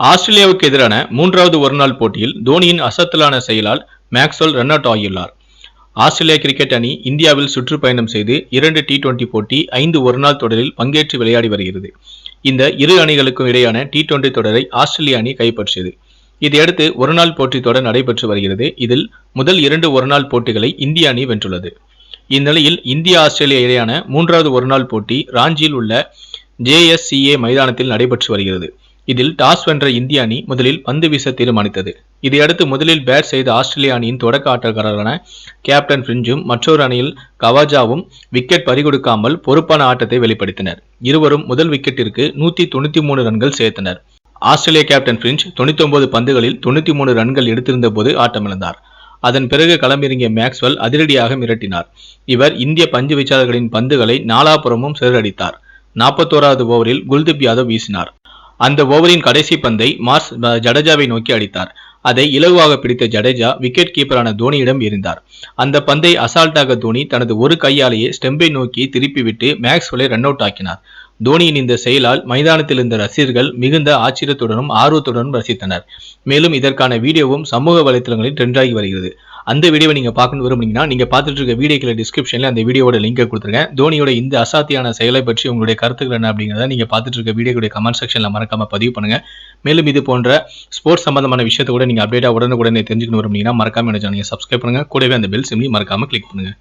ஆஸ்திரேலியாவுக்கு எதிரான மூன்றாவது ஒருநாள் போட்டியில் தோனியின் அசத்தலான செயலால் மேக்ஸ்வெல் ரன் அவுட் ஆகியுள்ளார். ஆஸ்திரேலியா கிரிக்கெட் அணி இந்தியாவில் சுற்றுப்பயணம் செய்து இரண்டு டி டுவெண்டி போட்டி ஐந்து ஒருநாள் தொடரில் பங்கேற்று விளையாடி வருகிறது. இந்த இரு அணிகளுக்கும் இடையான டி டுவெண்டி தொடரை ஆஸ்திரேலிய அணி கைப்பற்றியது. இதையடுத்து ஒருநாள் போட்டி தொடர் நடைபெற்று வருகிறது. இதில் முதல் இரண்டு ஒருநாள் போட்டிகளை இந்திய அணி வென்றுள்ளது. இந்நிலையில் இந்தியா ஆஸ்திரேலியா இடையான மூன்றாவது ஒருநாள் போட்டி ராஞ்சியில் உள்ள ஜேஎஸ்சிஏ மைதானத்தில் நடைபெற்று வருகிறது. இதில் டாஸ் வென்ற இந்திய அணி முதலில் பந்து வீச தீர்மானித்தது. இதையடுத்து முதலில் பேட் செய்த ஆஸ்திரேலிய அணியின் தொடக்க ஆட்டக்காரரான கேப்டன் பிரிஞ்சும் மற்றொரு அணியில் கவாஜாவும் விக்கெட் பறிகொடுக்காமல் பொறுப்பான ஆட்டத்தை வெளிப்படுத்தினர். இருவரும் முதல் விக்கெட்டிற்கு நூத்தி தொண்ணூத்தி மூணு ரன்கள் சேர்த்தனர். ஆஸ்திரேலிய கேப்டன் பிரிஞ்ச் தொண்ணூத்தி ஒன்பது பந்துகளில் தொண்ணூத்தி மூணு ரன்கள் எடுத்திருந்த போது ஆட்டமிழந்தார். அதன் பிறகு களமிறங்கிய மேக்ஸ்வெல் அதிரடியாக மிரட்டினார். இவர் இந்திய பந்து வீச்சாளர்களின் பந்துகளை நாலாபுறமும் சிதறடித்தார். நாற்பத்தோராவது ஓவரில் குல்தீப் யாதவ் வீசினார். அந்த ஓவரின் கடைசி பந்தை மார்ஸ் ஜடேஜாவை நோக்கி அடித்தார். அதை இலகுவாக பிடித்த ஜடேஜா விக்கெட் கீப்பரான தோனியிடம் இருந்தார். அந்த பந்தை அசால்ட்டாக தோனி தனது ஒரு கையாலேயே ஸ்டெம்பை நோக்கி திருப்பிவிட்டு மேக்ஸ்வெலை ரன் அவுட் ஆக்கினார். தோனியின் இந்த செயலால் மைதானத்தில் இருந்த ரசிகர்கள் மிகுந்த ஆச்சரியத்துடனும் ஆர்வத்துடனும் ரசித்தனர். மேலும் இதற்கான வீடியோவும் சமூக வலைத்தளங்களில் ட்ரெண்டாகி வருகிறது. அந்த வீடியோவை நீங்கள் பார்க்கணும் விரும்புனீங்கன்னா நீங்கள் பார்த்துட்டு இருக்க வீடியோக்கில் டிஸ்கிரிப்ஷனில் அந்த வீடியோட லிங்கை கொடுத்துருக்கேன் தோனியோட இந்த அசாத்தியான செயலை பற்றி உங்களுடைய கருத்துக்கள் என்ன அப்படிங்கிறத நீங்கள் பார்த்துட்டு இருக்க வீடியோடைய கமெண்ட் செக்ஷனில் மறக்காம பதிவு பண்ணுங்க. மேலும் இது போன்ற ஸ்போர்ட்ஸ் சம்பந்தமான விஷயத்தை கூட நீங்க உடனே உடனுக்குடனே தெரிஞ்சுக்கணும் விரும்புனீங்கன்னா மறக்காம என்ன சப்ஸ்கிரைப் பண்ணுங்கள் கூடவே அந்த பெல் சிம்லி மறக்காம கிளிக் பண்ணுங்க.